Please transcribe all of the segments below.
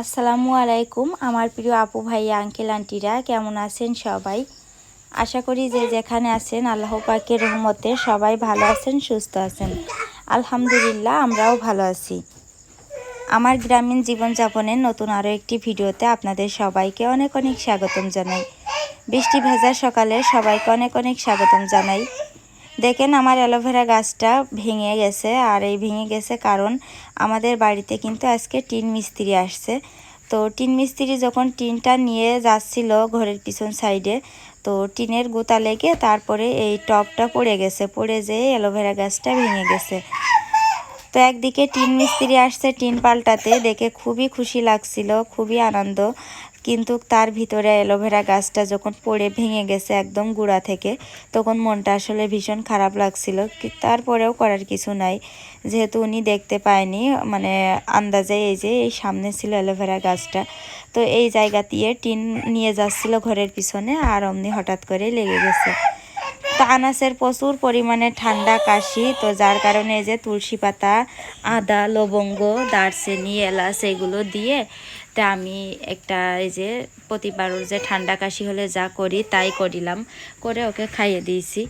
আসসালামু আলাইকুম, আমার প্রিয় আপু ভাই, আঙ্কেল, আন্টিরা, কেমন আছেন সবাই? আশা করি যে যেখানে আছেন, আল্লাহ পাকের রহমতে সবাই ভালো আছেন, সুস্থ আছেন। আলহামদুলিল্লাহ, আমরাও ভালো আছি। আমার গ্রামীণ জীবনযাপনের নতুন আরও একটি ভিডিওতে আপনাদের সবাইকে অনেক অনেক স্বাগতম জানাই। বৃষ্টি ভেজা সকালে সবাইকে অনেক অনেক স্বাগতম জানাই। দেখেন আমার অ্যালোভেরা গাছটা ভেঙে গেছে, আর এই ভেঙে গেছে কারণ আমাদের বাড়িতে কিন্তু আজকে টিন মিস্ত্রি আসছে। তো টিন মিস্ত্রি যখন টিনটা নিয়ে যাচ্ছিল ঘরের পিছন সাইডে, তো টিনের গোতা লেগে তারপরে এই টপটা পড়ে গেছে, পড়ে যেয়ে অ্যালোভেরা গাছটা ভেঙে গেছে। তো একদিকে টিন মিস্ত্রি আসছে টিন পাল্টাতে, দেখে খুবই খুশি লাগছিল, খুবই আনন্দ। কিন্তু তার ভিতরে অ্যালোভেরা গাছটা যখন পড়ে ভেঙে গেছে একদম গুঁড়া থেকে, তখন মনটা আসলে ভীষণ খারাপ লাগছিল। তারপরেও করার কিছু নাই। যেহেতু উনি দেখতে পায়নি মানে আন্দাজে এই যে এই সামনে ছিল অ্যালোভেরা গাছটা, তো এই জায়গা দিয়ে টিন নিয়ে যাচ্ছিল ঘরের পিছনে আর অমনি হঠাৎ করে লেগে গেছে। তো আনাসের প্রচুর পরিমাণে ঠান্ডা কাশি, তো যার কারণে যে তুলসী পাতা, আদা, লবঙ্গ, দারচিনি, এলাচ, এগুলো দিয়ে তা আমি একটা এই যে প্রতিবার যে ঠান্ডা কাশি হলে যা করি, তাই করিলাম। করে ওকে খাইয়ে দিয়েছি।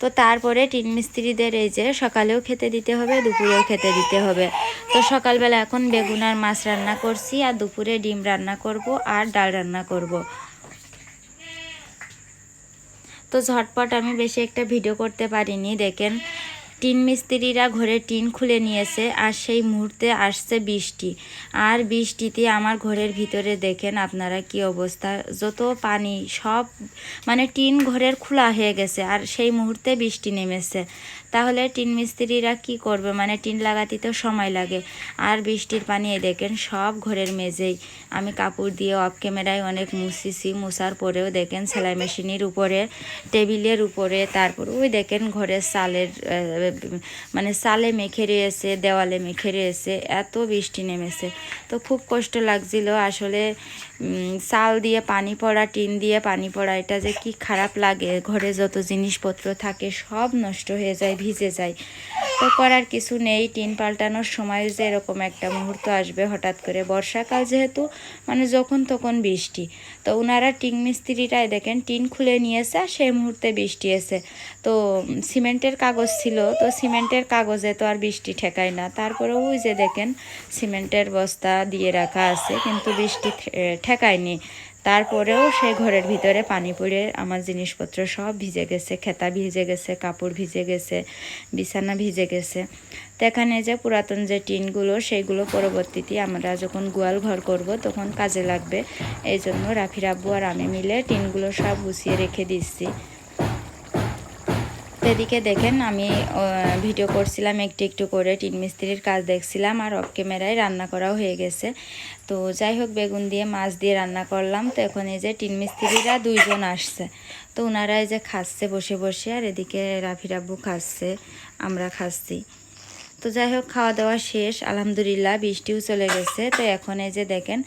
তো তারপরে টিন মিস্ত্রিদের এই যে সকালেও খেতে দিতে হবে, দুপুরেও খেতে দিতে হবে। তো সকালবেলা এখন বেগুন আর মাছ রান্না করছি, আর দুপুরে ডিম রান্না করব আর ডাল রান্না করব। তো ঝটপট আমি বেশি একটা ভিডিও করতে পারিনি, দেখেন। টিন মিস্ত্রিরা ঘরে টিন খুলে নিয়েছে আর সেই মুহূর্তে আসছে বৃষ্টি। আর বৃষ্টিতে আমার ঘরের ভিতরে দেখেন আপনারা কি অবস্থা। যত পানি, সব মানে টিন ঘরের খোলা হয়ে গেছে আর সেই মুহূর্তে বৃষ্টি নেমেছে। তাহলে টিন মিস্ত্রিরা কি করবে? মানে টিন লাগাতে তো সময় লাগে। আর বৃষ্টির পানি এই দেখেন সব ঘরের মেঝেই। আমি কাপড় দিয়ে অফ ক্যামেরায় অনেক মুছিছি, মুছার পরেও দেখেন সেলাই মেশিনের উপরে, টেবিলের উপরে, তারপর ওই দেখেন ঘরের চালের আহ, মানে সালে মেখে রয়েছে দেওয়ালে মেখে রয়েছে এত বৃষ্টি নেমেছে। তো খুব কষ্ট লাগছিল আসলে চাল দিয়ে পানি পড়া টিন দিয়ে পানি পড়া এটা যে কি খারাপ লাগে। ঘরে যত জিনিসপত্র থাকে সব নষ্ট হয়ে যায় ভিজে যায়। তো করার কিছু নেই টিন পাল্টানোর সময় যে এরকম একটা মুহূর্ত আসবে হঠাৎ করে। বর্ষাকাল যেহেতু মানে যখন তখন বৃষ্টি। তো ওনারা টিন মিস্ত্রিটাই দেখেন টিন খুলে নিয়েছে সেই মুহূর্তে বৃষ্টি এসে। তো সিমেন্টের কাগজ ছিল তো সিমেন্টের কাগজে তো আর বৃষ্টি ঠেকায় না। তারপরে ওই যে দেখেন, সিমেন্টের বস্তা দিয়ে রাখা আছে, কিন্তু বৃষ্টি ঠেকায়নি। তারপরেও সেই ঘরের ভিতরে পানি পড়ে, আমার জিনিসপত্র সব ভিজে গেছে, খেতা ভিজে গেছে, কাপড় ভিজে গেছে, বিছানা ভিজে গেছে। তো যে পুরাতন যে টিনগুলো, সেইগুলো পরবর্তীতে আমরা যখন গোয়াল ঘর করব, তখন কাজে লাগবে। এই জন্য রাফির আব্বু আর আমি মিলে টিনগুলো সব গুছিয়ে রেখে দিচ্ছি। এদিকে দেখেন আমি ভিডিও করছিলাম একটু একটু করে, টিন মিস্ত্রির কাজ দেখছিলাম আর অফ ক্যামেরায় রান্না করাও হয়ে গেছে। তো যাই হোক, বেগুন দিয়ে মাছ দিয়ে রান্না করলাম। তো এখন এই যে টিন মিস্ত্রিরা দুইজন আসছে। তো ওনারা এই যে খাচ্ছে বসে বসে আর এদিকে রাফির আব্বু খাচ্ছে, আমরা খাচ্ছি। তো যাই হোক, খাওয়া দাওয়া শেষ, আলহামদুলিল্লাহ বৃষ্টিও চলে গেছে। তো এখন এই যে দেখেন,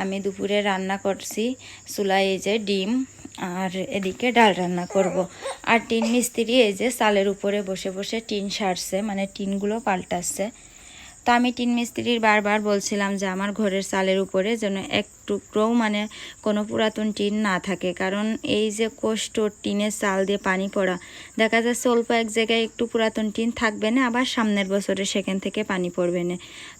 আমি দুপুরে রান্না করছি চুলায় এই যে ডিম। আর এদিকে ডাল রান্না করব। আর টিন মিস্ত্রি এই যে চালের উপরে বসে বসে টিন সারছে মানে টিনগুলো পাল্টাচ্ছে। তো আমি টিন মিস্ত্রির বারবার বলছিলাম যে আমার ঘরের চালের উপরে যেন এক টুকরোও মানে কোনো পুরাতন টিন না থাকে। কারণ এই যে কষ্ট, টিনের চাল দিয়ে পানি পড়া, দেখা যাচ্ছে অল্প এক জায়গায় একটু পুরাতন টিন থাকবে না, আবার সামনের বছরে সেখান থেকে পানি পড়বে না।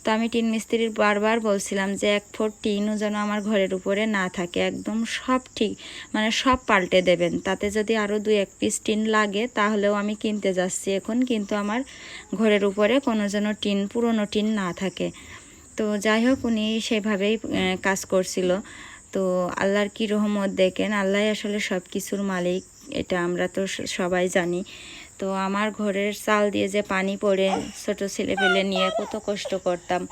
তো আমি টিন মিস্ত্রির বারবার বলছিলাম যে এক ফোর টিনও যেন আমার ঘরের উপরে না থাকে, একদম সব ঠিক মানে সব পাল্টে দেবেন। তাতে যদি আরও দুই এক পিস টিন লাগে, তাহলেও আমি কিনতে যাচ্ছি। এখন কিন্তু আমার ঘরের উপরে কোনো যেন টিন, পুরনো টিন না থাকে। তো যাই হোক, উনি সেভাবেই কাজ করছিল। তো আল্লাহর কি রহমত দেখেন আল্লাহ আসলে সব কিছুর মালিক, এটা আমরা তো সবাই জানি। তো আমার ঘরের চাল দিয়ে যে পানি পড়ে ছোট ছেলে পেলে নিয়ে কত কষ্ট করতাম।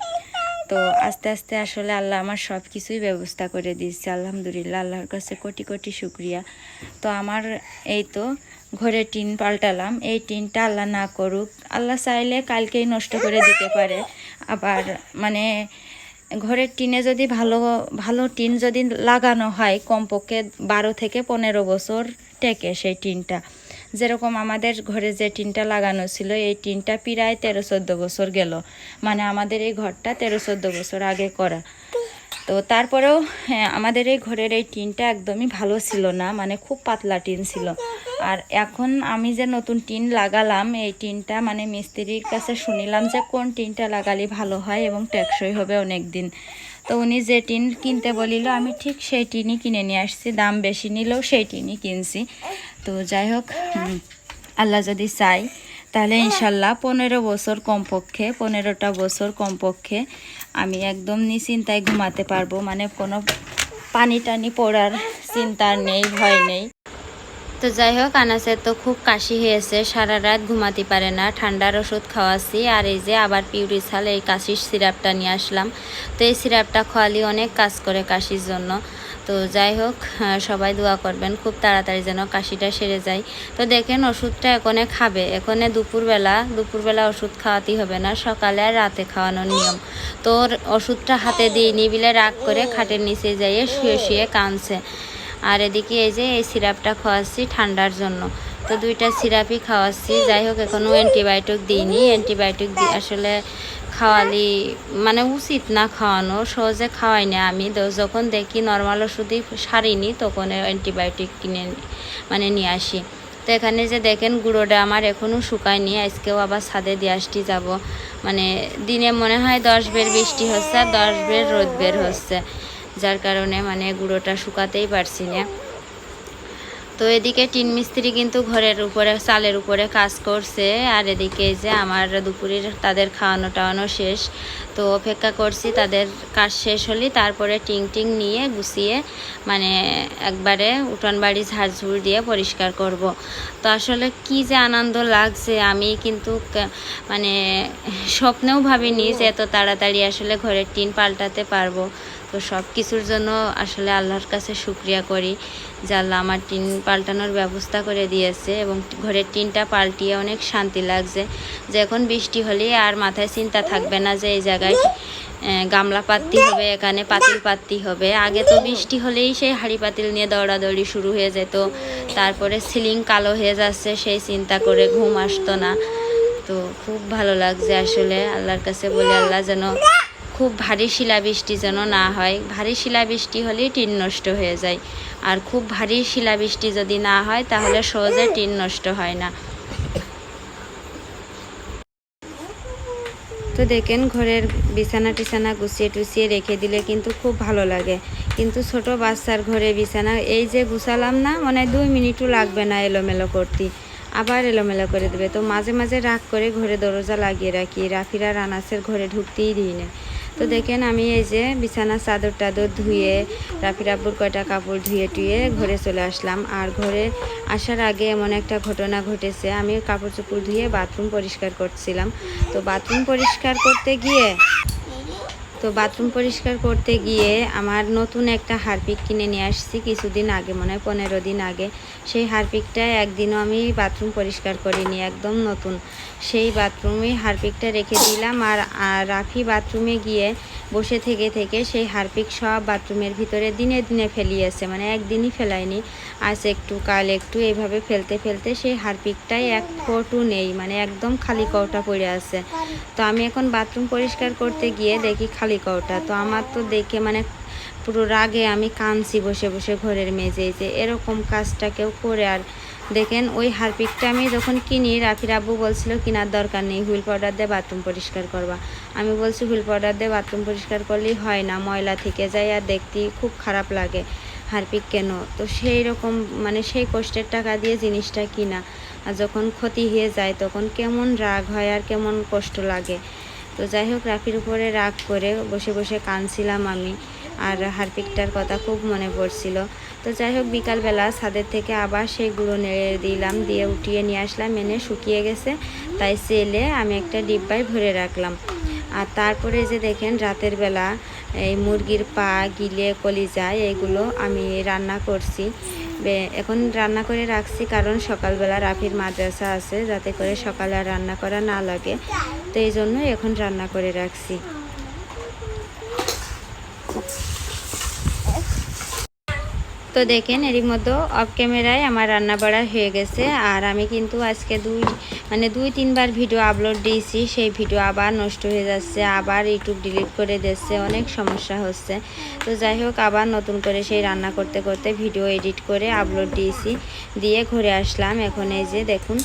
তো আস্তে আস্তে আসলে আল্লাহ আমার সব কিছুই ব্যবস্থা করে দিচ্ছে আলহামদুলিল্লাহ, আল্লাহর কাছে কোটি কোটি শুক্রিয়া। তো আমার এই তো ঘরে টিন পাল্টালাম, এই টিনটা আল্লাহ না করুক, আল্লাহ চাইলে কালকেই নষ্ট করে দিতে পারে। আবার মানে ঘরের টিনে যদি ভালো ভালো টিন যদি লাগানো হয়, কমপক্ষে বারো থেকে পনেরো বছর টেকে সেই টিনটা। যেরকম আমাদের ঘরে যে টিনটা লাগানো ছিল এই টিনটা প্রায় তেরো চোদ্দ বছর গেল। মানে আমাদের এই ঘরটা তেরো চোদ্দ বছর আগে করা। তো তারপরেও হ্যাঁ, আমাদের এই ঘরের এই টিনটা একদমই ভালো ছিল না মানে খুব পাতলা টিন ছিল। আর এখন আমি যে নতুন টিন লাগালাম এই টিনটা মানে মিস্ত্রির কাছে শুনিলাম যে কোন টিনটা লাগালে ভালো হয় এবং টেকসই হবে অনেক দিন তো উনি যে টিন কিনতে বলিল, আমি ঠিক সেই টিনই কিনে নিয়ে আসছি, দাম বেশি নিলেও সেই টিনই কিনছি। তো যাই হোক আল্লাহ যদি চাই তাহলে ইনশাল্লাহ পনেরো বছর কমপক্ষে, পনেরোটা বছর কমপক্ষে আমি একদম নিশ্চিন্তায় ঘুমাতে পারব। মানে কোনো পানি টানি পড়ার চিন্তা নেই, ভয় নেই। তো যাই হোক, আনাসের তো খুব কাশি হয়েছে, সারা রাত ঘুমাতে পারে না, ঠান্ডার ওষুধ খাওয়াছি আর এই যে আবার পিউরি পিউরিসাল, এই কাশির সিরাপটা নিয়ে আসলাম। তো এই সিরাপটা খাওয়ালে অনেক কাজ করে কাশির জন্য। তো যাই হোক সবাই দোয়া করবেন, খুব তাড়াতাড়ি যেন কাশিটা সেরে যায়। তো দেখেন, ওষুধটা এখনে খাবে। এখনে দুপুরবেলা দুপুরবেলা ওষুধ খাওয়াতেই হবে না, সকালে আর রাতে খাওয়ানোর নিয়ম। তো ওষুধটা হাতে দিয়ে নিবিলে রাগ করে খাটের নিচে যাইয়ে শুয়ে শুয়ে কাঁদছে। আর এদিকে এই যে এই সিরাপটা খাওয়াচ্ছি ঠান্ডার জন্য। তো দুইটা সিরাপই খাওয়াচ্ছি, যাই হোক এখনও অ্যান্টিবায়োটিক দিইনি। অ্যান্টিবায়োটিক আসলে খাওয়ালি মানে উচিত না খাওয়ানো, সহজে খাওয়াই না আমি। যখন দেখি নর্মাল ওষুধই সারিনি, তখন অ্যান্টিবায়োটিক কিনে মানে নিয়ে আসি। তো এখানে যে দেখেন গুঁড়োটা আমার এখনও শুকায়নি, আজকেও আবার ছাদে দিয়ে আসতে যাব। মানে দিনে মনে হয় দশ বের বৃষ্টি হচ্ছে, আর দশ বের রোদ বের হচ্ছে। যার কারণে মানে গুঁড়োটা শুকাতেই পারছি না। তো এদিকে টিন মিস্ত্রি কিন্তু ঘরের উপরে, চালের উপরে কাজ করছে। আর এদিকে যে আমার দুপুরের তাদের খাওয়ানো টাওয়ানো শেষ। তো অপেক্ষা করছি তাদের কাজ শেষ হলে তারপরে টিং টিং নিয়ে গুছিয়ে মানে একবারে উঠান বাড়ি ঝাড়ঝুড় দিয়ে পরিষ্কার করব। তো আসলে কি যে আনন্দ লাগছে আমি কিন্তু মানে স্বপ্নেও ভাবিনি যে এত তাড়াতাড়ি আসলে ঘরের টিন পাল্টাতে পারব। তো সব কিছুর জন্য আসলে আল্লাহর কাছে শুক্রিয়া করি যে আল্লাহ আমার টিন পাল্টানোর ব্যবস্থা করে দিয়েছে এবং ঘরের টিনটা পাল্টিয়ে অনেক শান্তি লাগছে। যে এখন বৃষ্টি হলে আর মাথায় চিন্তা থাকবে না যে এই জায়গায় আহ, গামলা পাত্তি হবে এখানে পাতিল পাত্তি হবে। আগে তো বৃষ্টি হলেই সেই হাঁড়ি পাতিল নিয়ে দৌড়াদৌড়ি শুরু হয়ে যেত। তারপরে সিলিং কালো হয়ে যাচ্ছে সেই চিন্তা করে ঘুম আসতো না। তো খুব ভালো লাগছে আসলে আল্লাহর কাছে বলে আল্লাহ যেন খুব ভারী শিলাবৃষ্টি যেন না হয়। ভারী শিলাবৃষ্টি হলেই টিন নষ্ট হয়ে যায়। আর খুব ভারী শিলাবৃষ্টি যদি না হয় তাহলে সহজে টিন নষ্ট হয় না। তো দেখেন ঘরের বিছানা টিছানা গুছিয়ে টুছিয়ে রেখে দিলে কিন্তু খুব ভালো লাগে। কিন্তু ছোট বাচ্চার ঘরে বিছানা, এই যে গুছালাম না মানে দুই মিনিটও লাগবে না এলোমেলো করতে। আবার এলোমেলো করে দেবে। তো মাঝে মাঝে রাগ করে ঘরে দরজা লাগিয়ে রাখি। রাফিরা রানাসের ঘরে ঢুকতেই দিই না। তো দেখেন আমি এই যে বিছানা চাদর টাদর ধুয়ে রাফি আব্বুর কয়টা কাপড় ধুয়ে টুয়ে ঘরে চলে আসলাম। আর ঘরে আসার আগে এমন একটা ঘটনা ঘটেছে, আমি কাপড় চোপড় ধুয়ে বাথরুম পরিষ্কার করছিলাম। তো বাথরুম পরিষ্কার করতে গিয়ে তো বাথরুম পরিষ্কার করতে গিয়ে আমার নতুন একটা হারপিক কিনে নিয়ে আসছি কিছুদিন আগে, মনে হয় পনেরো দিন আগে। সেই হারপিকটা একদিনও আমি বাথরুম পরিষ্কার করিনি, একদম নতুন। সেই বাথরুমে হারপিকটা রেখে দিলাম আর রাফি বাথরুমে গিয়ে বসে থেকে থেকে সেই হারপিক সব বাথরুমের ভিতরে দিনে দিনে ফেলিয়েছে মানে একদিনই ফেলায়নি। আজ একটু, কাল একটু এইভাবে ফেলতে ফেলতে সেই হারপিকটাই এক ফোটু নেই মানে একদম খালি কৌটা পড়ে আছে। তো আমি এখন বাথরুম পরিষ্কার করতে গিয়ে দেখি খালি কৌটা তো আমার তো দেখে মানে পুরো রাগে আমি কাঁদছি বসে বসে ঘরের মেঝে যে এরকম কাজটা কেউ করে। আর দেখেন ওই হারপিকটা আমি যখন কিনি, রাফির আব্বু বলছিল, কেনার দরকার নেই, হুইল পাউডার দিয়ে বাথরুম পরিষ্কার করবা। আমি বলছি, হুইল পাউডার দিয়ে বাথরুম পরিষ্কার করলেই হয় না, ময়লা থেকে যায় আর দেখতে খুব খারাপ লাগে হারপিক কেন? তো সেই রকম মানে সেই কষ্টের টাকা দিয়ে জিনিসটা কিনা। আর যখন ক্ষতি হয়ে যায়, তখন কেমন রাগ হয় আর কেমন কষ্ট লাগে। তো যাই হোক, রাফির উপরে রাগ করে বসে বসে কাঁদছিলাম আমি। আর হারপিকটার কথা খুব মনে পড়ছিল। তো যাই হোক, বিকালবেলা ছাদের থেকে আবার সেই গুঁড়ো নেড়ে দিলাম, দিয়ে উঠিয়ে নিয়ে আসলাম। এনে শুকিয়ে গেছে, তাই সেলে আমি একটা ডিব্বায় ভরে রাখলাম। আর তারপরে যে দেখেন, রাতের বেলা এই মুরগির পা গিলে কলিজা এইগুলো আমি রান্না করছি। এখন রান্না করে রাখছি কারণ সকালবেলা রাফির মাদ্রাসা আছে, যাতে করে সকালে আর রান্না করা না লাগে। তো এই জন্য এখন রান্না করে রাখছি। তো দেখেন, এরই মধ্যে অফ ক্যামেরায় আমার রান্না বাড়া হয়ে গেছে। আর আমি কিন্তু আজকে দুই মানে দুই, তিনবার ভিডিও আপলোড দিয়েছি। সেই ভিডিও আবার নষ্ট হয়ে যাচ্ছে, আবার ইউটিউব ডিলিট করে দিচ্ছে অনেক সমস্যা হচ্ছে। তো যাই হোক, আবার নতুন করে সেই রান্না করতে করতে ভিডিও এডিট করে আপলোড দিয়েছি। দিয়ে ঘুরে আসলাম। এখন এই যে দেখুন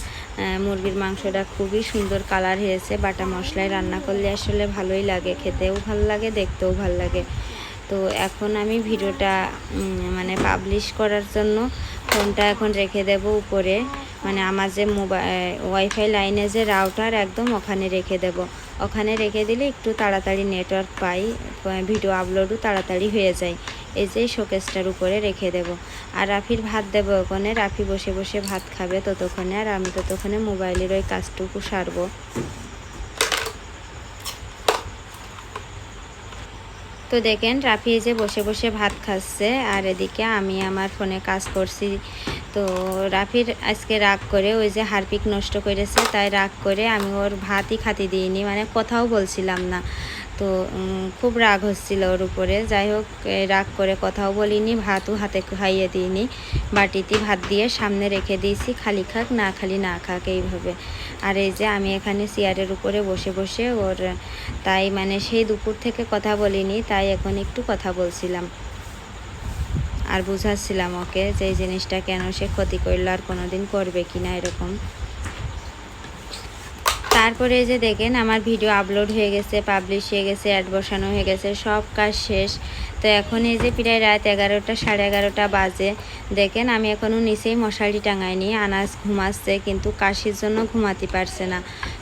মুরগির মাংসটা খুবই সুন্দর কালার হয়েছে। বাটা মশলায় রান্না করলে আসলে ভালোই লাগে, খেতেও ভালো লাগে, দেখতেও ভালো লাগে। তো এখন আমি ভিডিওটা মানে পাবলিশ করার জন্য ফোনটা এখন রেখে দেব উপরে। মানে আমার যে মোবাইল ওয়াইফাই লাইনে যে রাউটার একদম ওখানে রেখে দেব। ওখানে রেখে দিলে একটু তাড়াতাড়ি নেটওয়ার্ক পাই ভিডিও আপলোডও তাড়াতাড়ি হয়ে যায়। এই যে শোকেসটার উপরে রেখে দেব। আর রাফির ভাত দেবো ওখানে। রাফি বসে বসে ভাত খাবে ততক্ষণে, আর আমি ততক্ষণে মোবাইলের ওই কাজটুকু সারবো। তো দেখেন রাফি যে বসে বসে ভাত খাচ্ছে, আর এদিকে আমি আমার ফোনে কাজ করছি। তো রাফির আজকে রাগ করে ওই যে হারপিক নষ্ট করেছে, তাই রাগ করে আমি ওর ভাতই খাতে দিইনি মানে কথাও বলছিলাম না। তো খুব রাগ হচ্ছিল ওর উপরে। যাই হোক রাগ করে কথাও বলিনি, ভাতও হাতে খাইয়ে দিইনি। বাটিতে ভাত দিয়ে সামনে রেখে দিয়েছি, খালি খাক, না খালি না খাক, এইভাবে। আর এই যে আমি এখানে চেয়ারের উপরে বসে বসে ওর, তাই মানে সেই দুপুর থেকে কথা বলিনি, তাই এখন একটু কথা বলছিলাম। আর বুঝাচ্ছিলাম ওকে যে এই জিনিসটা কেন সে ক্ষতি করল আর কোনোদিন করবে কি না এরকম। তারপরে এই যে দেখেন, আমার ভিডিও আপলোড হয়ে গেছে পাবলিশ হয়ে গেছে অ্যাড বসানো হয়ে গেছে, সব কাজ শেষ। তো এখন এই যে প্রায় রাত এগারোটা, সাড়ে এগারোটা বাজে। দেখেন, আমি এখনও নিচেই মশারি টাঙাইনি, আনাজ ঘুমাচ্ছে, কিন্তু কাশির জন্য ঘুমাতে পারছে না।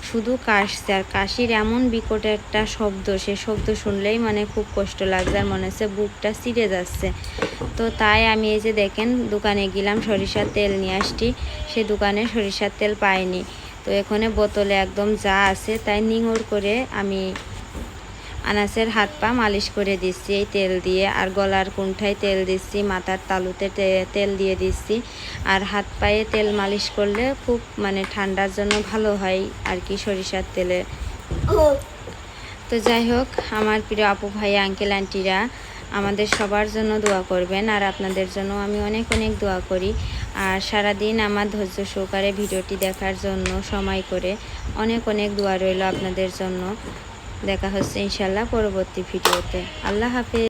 শুধু কাশছে, আর কাশির এমন বিকট একটা শব্দ, সে শব্দ শুনলেই মানে খুব কষ্ট লাগছে, আর মনে হচ্ছে বুকটা ছিঁড়ে যাচ্ছে। তো তাই আমি এই যে দেখেন, দোকানে গেলাম, সরিষার তেল নিয়ে আসছি। সে দোকানে সরিষার তেল পাইনি। তো এখানে বোতলে একদম যা আছে তাই নিঙড় করে আমি আনাসের হাত পা মালিশ করে দিচ্ছি, এই তেল দিয়ে। আর গলার কুণ্ঠায় তেল দিচ্ছি, মাথার তালুতে তেল দিয়ে দিচ্ছি। আর হাত পায়ে তেল মালিশ করলে খুব মানে ঠান্ডার জন্য ভালো হয় আর কি সরিষার তেলে। তো যাই হোক, আমার প্রিয় আপু ভাই, আঙ্কেল, আন্টিরা, আমাদের সবার জন্য দোয়া করবেন। আর আপনাদের জন্য আমি অনেক অনেক দোয়া করি। আর সারাদিন আমার ধৈর্য সহকারে ভিডিওটি দেখার জন্য সময় করে অনেক অনেক দোয়া রইল আপনাদের জন্য। দেখা হচ্ছে ইনশাল্লাহ পরবর্তী ভিডিওতে। আল্লাহ হাফেজ।